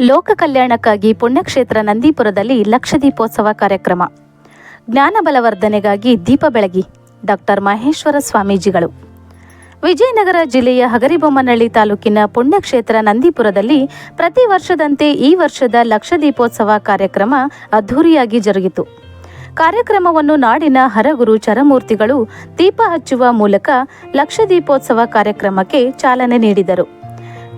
ಲೋಕ ಕಲ್ಯಾಣಕ್ಕಾಗಿ ಪುಣ್ಯಕ್ಷೇತ್ರ ನಂದೀಪುರದಲ್ಲಿ ಲಕ್ಷದೀಪೋತ್ಸವ ಕಾರ್ಯಕ್ರಮ. ಜ್ಞಾನ ಬಲವರ್ಧನೆಗಾಗಿ ದೀಪ ಬೆಳಗಿ ಡಾಕ್ಟರ್ ಮಹೇಶ್ವರ ಸ್ವಾಮೀಜಿಗಳು. ವಿಜಯನಗರ ಜಿಲ್ಲೆಯ ಹಗರಿಬೊಮ್ಮನಹಳ್ಳಿ ತಾಲೂಕಿನ ಪುಣ್ಯಕ್ಷೇತ್ರ ನಂದೀಪುರದಲ್ಲಿ ಪ್ರತಿ ವರ್ಷದಂತೆ ಈ ವರ್ಷದ ಲಕ್ಷದೀಪೋತ್ಸವ ಕಾರ್ಯಕ್ರಮ ಅದ್ಧೂರಿಯಾಗಿ ಜರುಗಿತು. ಕಾರ್ಯಕ್ರಮವನ್ನು ನಾಡಿನ ಹರಗುರು ಚರಮೂರ್ತಿಗಳು ದೀಪ ಹಚ್ಚುವ ಮೂಲಕ ಲಕ್ಷದೀಪೋತ್ಸವ ಕಾರ್ಯಕ್ರಮಕ್ಕೆ ಚಾಲನೆ ನೀಡಿದರು.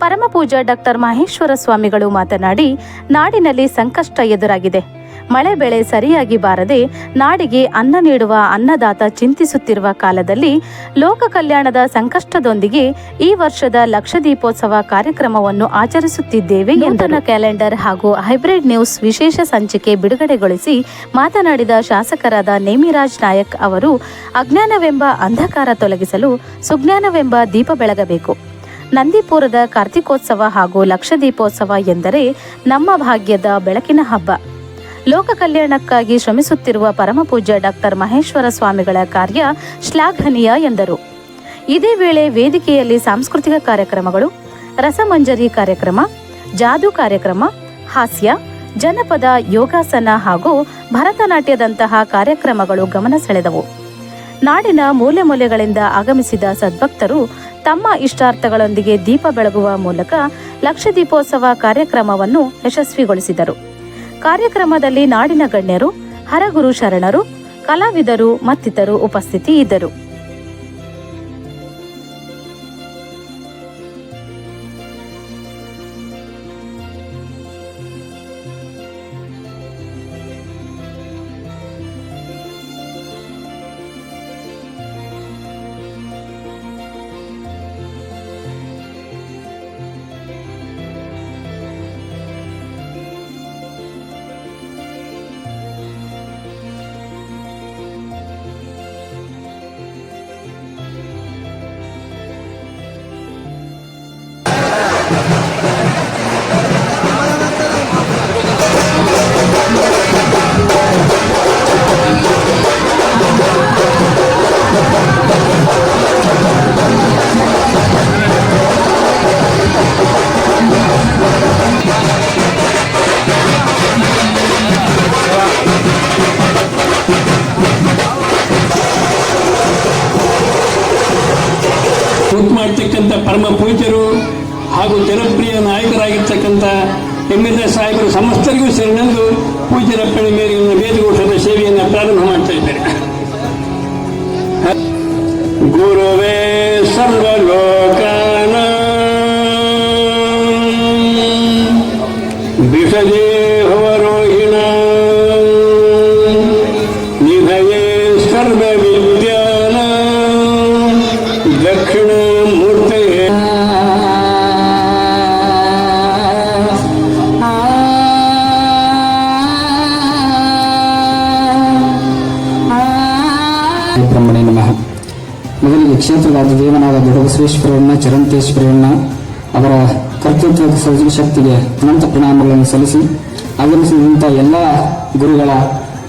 ಪರಮಪೂಜಾ ಡಾಕ್ಟರ್ ಮಹೇಶ್ವರ ಸ್ವಾಮಿಗಳು ಮಾತನಾಡಿ, ನಾಡಿನಲ್ಲಿ ಸಂಕಷ್ಟ ಎದುರಾಗಿದೆ. ಮಳೆ ಬೆಳೆ ಸರಿಯಾಗಿ ಬಾರದೆ, ನಾಡಿಗೆ ಅನ್ನ ನೀಡುವ ಅನ್ನದಾತ ಚಿಂತಿಸುತ್ತಿರುವ ಕಾಲದಲ್ಲಿ ಲೋಕ ಕಲ್ಯಾಣದ ಸಂಕಷ್ಟದೊಂದಿಗೆ ಈ ವರ್ಷದ ಲಕ್ಷದೀಪೋತ್ಸವ ಕಾರ್ಯಕ್ರಮವನ್ನು ಆಚರಿಸುತ್ತಿದ್ದೇವೆ ನೂತನ ಕ್ಯಾಲೆಂಡರ್ ಹಾಗೂ ಹೈಬ್ರಿಡ್ ನ್ಯೂಸ್ ವಿಶೇಷ ಸಂಚಿಕೆ ಬಿಡುಗಡೆಗೊಳಿಸಿ ಮಾತನಾಡಿದ ಶಾಸಕರಾದ ನೇಮಿರಾಜ್ ನಾಯಕ್ ಅವರು, ಅಜ್ಞಾನವೆಂಬ ಅಂಧಕಾರ ತೊಲಗಿಸಲು ಸುಜ್ಞಾನವೆಂಬ ದೀಪ ಬೆಳಗಬೇಕು. ನಂದಿಪುರದ ಕಾರ್ತಿಕೋತ್ಸವ ಹಾಗೂ ಲಕ್ಷದೀಪೋತ್ಸವ ಎಂದರೆ ನಮ್ಮ ಭಾಗ್ಯದ ಬೆಳಕಿನ ಹಬ್ಬ. ಲೋಕ ಕಲ್ಯಾಣಕ್ಕಾಗಿ ಶ್ರಮಿಸುತ್ತಿರುವ ಪರಮಪೂಜ್ಯ ಡಾಕ್ಟರ್ ಮಹೇಶ್ವರ ಸ್ವಾಮಿಗಳ ಕಾರ್ಯ ಶ್ಲಾಘನೀಯ ಎಂದರು. ಇದೇ ವೇಳೆ ವೇದಿಕೆಯಲ್ಲಿ ಸಾಂಸ್ಕೃತಿಕ ಕಾರ್ಯಕ್ರಮಗಳು, ರಸಮಂಜರಿ ಕಾರ್ಯಕ್ರಮ, ಜಾದು ಕಾರ್ಯಕ್ರಮ, ಹಾಸ್ಯ, ಜನಪದ ಯೋಗಾಸನ ಹಾಗೂ ಭರತನಾಟ್ಯದಂತಹ ಕಾರ್ಯಕ್ರಮಗಳು ಗಮನ ಸೆಳೆದವು. ನಾಡಿನ ಮೂಲೆ ಮೂಲೆಗಳಿಂದ ಆಗಮಿಸಿದ ಸದ್ಭಕ್ತರು ತಮ್ಮ ಇಷ್ಟಾರ್ಥಗಳೊಂದಿಗೆ ದೀಪ ಬೆಳಗುವ ಮೂಲಕ ಲಕ್ಷದೀಪೋತ್ಸವ ಕಾರ್ಯಕ್ರಮವನ್ನು ಯಶಸ್ವಿಗೊಳಿಸಿದರು. ಕಾರ್ಯಕ್ರಮದಲ್ಲಿ ನಾಡಿನ ಗಣ್ಯರು, ಹರಗುರು ಶರಣರು, ಕಲಾವಿದರು ಮತ್ತಿತರು ಉಪಸ್ಥಿತಿ ಇದ್ದರು. ಕೂತ್ ಮಾಡ್ತಕ್ಕಂಥ ಪರಮ ಪೂಜ್ಯರು ಹಾಗೂ ಜನಪ್ರಿಯ ನಾಯಕರಾಗಿರ್ತಕ್ಕಂಥ ಎಂ ಎಲ್ ಎ ಸಾಹೇಬರು ಸಮಸ್ತರಿಗೂ ಸೇರಿನಂದು ಪೂಜ್ಯರಪ್ಪಣೆ ಮೇಲಿನ ವೇದಘೋಷದ ಸೇವೆಯನ್ನು ಪ್ರಾರಂಭ ಮಾಡ್ತಾ ಇದ್ದಾರೆ. ಗುರುವೇ ಸರ್ವಲೋಕಾನ ವಿಷದೇಹವರೋಹಿಣ ಬ್ರಹ್ಮಣೇ ನಮಃ. ಮೊದಲಿಗೆ ಕ್ಷೇತ್ರದ ದೇವನಾದ ದೊಡ್ಡಬಸವೇಶ್ವರರನ್ನ ಚರಂತೇಶ್ವರಣ್ಣ ಅವರ ಕರ್ತೃತ್ವದ ಸೃಜನ ಶಕ್ತಿಗೆ ಅನಂತ ಪ್ರಣಾಮಗಳನ್ನು ಸಲ್ಲಿಸಿ ಆಗಮಿಸಿದಂಥ ಎಲ್ಲ ಗುರುಗಳ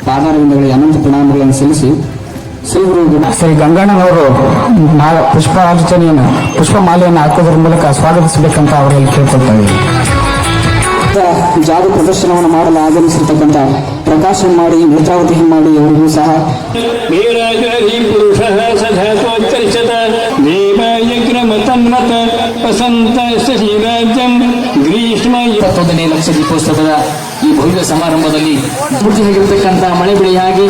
ಪಾದಾರವಿಂದಗಳಿಗೆ ಅನಂತ ಪ್ರಣಾಮಗಳನ್ನು ಸಲ್ಲಿಸಿ ಶ್ರೀ ಗುರು ಶ್ರೀ ಗಂಗಣ್ಣನವರು ಮಾ ಪುಷ್ಪ ಮಾಲೆಯನ್ನು ಹಾಕೋದ್ರ ಮೂಲಕ ಸ್ವಾಗತಿಸಬೇಕಂತ ಅವರಲ್ಲಿ ಕೇಳ್ಕೊಳ್ತಾ ಇದ್ದೀನಿ. ಜಾದು ಪ್ರದರ್ಶನವನ್ನು ಮಾಡಲು ಆಗಮಿಸಿರ್ತಕ್ಕಂಥ ಪ್ರಕಾಶ ಮಾಡಿ ನೇತ್ರಾವತಿ ಮಾಡಿ ಅವರಿಗೂ ಸಹ. ಇಪ್ಪತ್ತೊಂದನೇ ಲಕ್ಷ ದೀಪೋತ್ಸವದ ಈ ಭವ್ಯ ಸಮಾರಂಭದಲ್ಲಿ ಸ್ಫೂರ್ತಿಯಾಗಿರತಕ್ಕಂಥ ಮಳೆ ಬೆಳೆಯಾಗಿ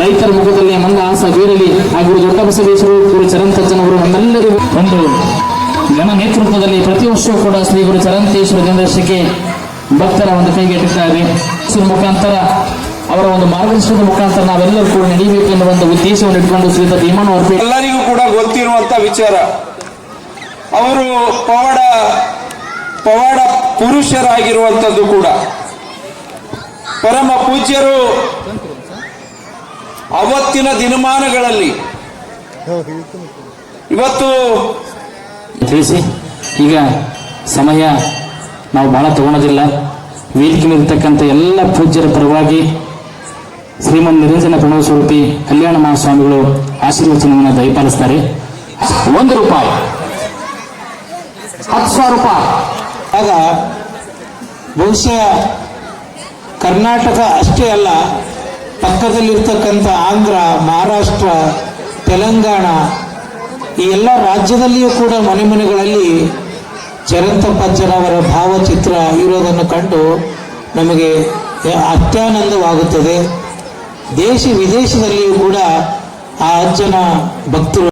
ರೈತರ ಮುಖದಲ್ಲಿ ಮಂದ ಆಸ ಬೀರಲಿ. ಹಾಗೂ ದೊಡ್ಡ ಬಸವೇಶ್ವರು ಗುರು ಚರಣ್ ನಮ್ಮೆಲ್ಲರಿಗೂ ಒಂದು ನಮ್ಮ ನೇತೃತ್ವದಲ್ಲಿ ಪ್ರತಿ ವರ್ಷವೂ ಕೂಡ ಶ್ರೀ ಗುರು ಚರಂತೇಶ್ವರ ಚಂದ್ರಶೇಖರ್ ಭಕ್ತರ ಒಂದು ಕೈಗೆಟ್ಟಿದ್ದಾರೆ ಸೊ ಮುಖಾಂತರ ಅವರ ಒಂದು ಮಾರ್ಗದರ್ಶನದ ಮುಖಾಂತರ ನಾವೆಲ್ಲರೂ ಕೂಡ ನಡೀಬೇಕು ಎನ್ನುವ ಒಂದು ಉದ್ದೇಶವನ್ನು ಇಟ್ಕೊಂಡು ಶ್ರೀತ ಭೀಮನ್ ಅವರು ಎಲ್ಲರಿಗೂ ಕೂಡ ಗೊತ್ತಿರುವಂತ ವಿಚಾರ. ಅವರು ಪವಾಡ ಪವಾಡ ಪುರುಷರಾಗಿರುವಂತದ್ದು ಕೂಡ. ಪರಮ ಪೂಜ್ಯರು ಅವತ್ತಿನ ದಿನಮಾನಗಳಲ್ಲಿ ಇವತ್ತು ತಿಳಿಸಿ ಈಗ ಸಮಯ ನಾವು ಬಹಳ ತಗೊಳೋದಿಲ್ಲ. ವೇದಿಕೆ ಮೇಲಿರ್ತಕ್ಕಂಥ ಎಲ್ಲ ಪೂಜ್ಯರ ಪರವಾಗಿ ಶ್ರೀಮನ್ ನಿರಂಜನ ಪ್ರಣವ ಸ್ವರೂಪಿ ಕಲ್ಯಾಣ ಮಹಾಸ್ವಾಮಿಗಳು ಆಶೀರ್ವಚನವನ್ನು ದಯಪಾಲಿಸ್ತಾರೆ. ಒಂದು ರೂಪಾಯಿ. ಹತ್ತು ಸಾವಿರ ರೂಪಾಯಿ. ಆಗ ಬಹುಶಃ ಕರ್ನಾಟಕ ಅಷ್ಟೇ ಅಲ್ಲ, ಪಕ್ಕದಲ್ಲಿರ್ತಕ್ಕಂಥ ಆಂಧ್ರ, ಮಹಾರಾಷ್ಟ್ರ, ತೆಲಂಗಾಣ ಈ ಎಲ್ಲ ರಾಜ್ಯದಲ್ಲಿಯೂ ಕೂಡ ಮನೆ ಮನೆಗಳಲ್ಲಿ ಚರಂತಪ್ಪಜ್ಜನವರ ಭಾವಚಿತ್ರ ಇರೋದನ್ನು ಕಂಡು ನಮಗೆ ಅತ್ಯಾನಂದವಾಗುತ್ತದೆ. ದೇಶ ವಿದೇಶದಲ್ಲಿಯೂ ಕೂಡ ಆ ಅಜ್ಜನ ಭಕ್ತರು